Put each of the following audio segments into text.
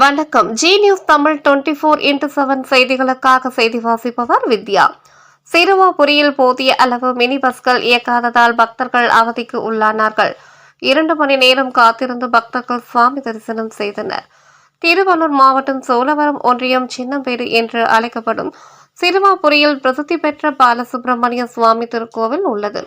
வணக்கம். Zee news Tamil twenty four into seven செய்திகளுக்காக செய்தி வாசிப்பவர் வித்யா. சிறுவாபுரியில் போதிய அளவு மினி பஸ்கள் இயக்காததால் பக்தர்கள் அவதிக்கு உள்ளானார்கள். இரண்டு மணி நேரம் காத்திருந்து பக்தர்கள் சுவாமி தரிசனம் செய்தனர். திருவள்ளூர் மாவட்டம் சோழவரம் ஒன்றியம் சின்னம்பேடு என்று அழைக்கப்படும் சிறுவாபுரியில் பிரசித்தி பெற்ற பாலசுப்பிரமணிய சுவாமி திருக்கோவில் உள்ளது.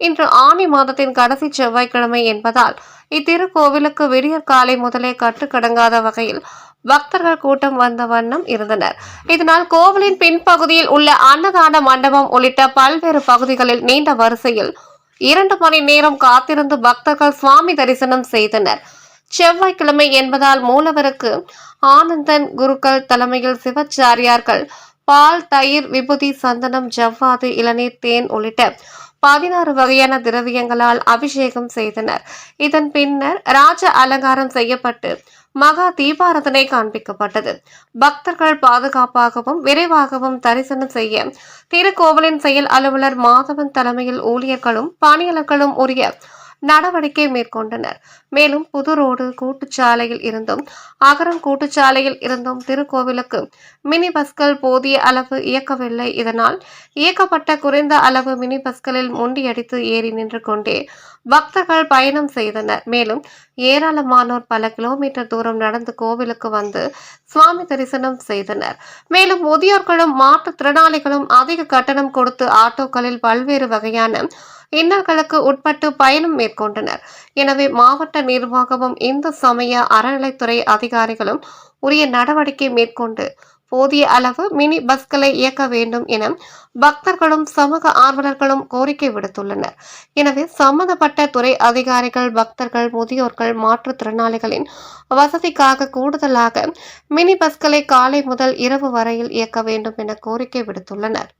இன்று ஆனி மாதத்தின் கடைசி செவ்வாய்க்கிழமை என்பதால் இத்திருக்கோவிலுக்கு விடியற் காலை முதலே கட்டுக்கடங்காத வகையில் பக்தர்கள் கூட்டம் வந்த வண்ணம் இருந்தனர். இதனால் கோவிலின் பின்பகுதியில் உள்ள அன்னதான மண்டபம் உள்ளிட்ட பல்வேறு பகுதிகளில் நீண்ட வரிசையில் இரண்டு மணி நேரம் காத்திருந்து பக்தர்கள் சுவாமி தரிசனம் செய்தனர். செவ்வாய்க்கிழமை என்பதால் மூலவருக்கு ஆனந்தன் குருக்கள் தலைமையில் சிவச்சாரியார்கள் பால் தயிர் விபூதி சந்தனம் ஜவ்வாது இளநீர் தேன் உள்ளிட்ட பதினாறு வகையான திரவியங்களால் அபிஷேகம் செய்தனர். இதன் பின்னர் ராஜ அலங்காரம் செய்யப்பட்டு மகா தீபாரதனை காண்பிக்கப்பட்டது. பக்தர்கள் பாதுகாப்பாகவும் விரைவாகவும் தரிசனம் செய்ய திருக்கோவிலின் செயல் அலுவலர் மாதவன் தலைமையில் ஊழியர்களும் பணியாளர்களும் உரிய நடவடிக்கை மேற்கொண்டனர். மேலும் புது ரோடு கூட்டுச்சாலையில் இருந்தும் அகரம் கூட்டுச்சாலையில் இருந்தும் திருக்கோவிலுக்கு மினி பஸ்கள் போதிய அளவு இயக்கவில்லை. இதனால் இயக்கப்பட்ட குறைந்த அளவு மினி பஸ்களில் முண்டியடித்து ஏறி நின்று கொண்டே பக்தர்கள் பயணம் செய்தனர். மேலும் ஏராளமானோர் பல கிலோமீட்டர் தூரம் நடந்து கோவிலுக்கு வந்து சுவாமி தரிசனம் செய்தனர். மேலும் முதியோர்களும் மாற்றுத்திறனாளிகளும் அதிக கட்டணம் கொடுத்து ஆட்டோக்களில் பல்வேறு வகையான இன்னல்களுக்கு உட்பட்டு பயணம் மேற்கொண்டனர். எனவே மாவட்ட நிர்வாகமும் இந்து சமய அறநிலைத்துறை அதிகாரிகளும் உரிய நடவடிக்கை மேற்கொண்டு போதிய அளவு மினி பஸ்களை இயக்க வேண்டும் என பக்தர்களும் சமூக ஆர்வலர்களும் கோரிக்கை விடுத்துள்ளனர். எனவே சம்பந்தப்பட்ட துறை அதிகாரிகள் பக்தர்கள் முதியோர்கள் மாற்றுத்திறனாளிகளின் வசதிக்காக கூடுதலாக மினி பஸ்களை காலை முதல் இரவு வரையில் இயக்க வேண்டும் என கோரிக்கை விடுத்துள்ளனர்.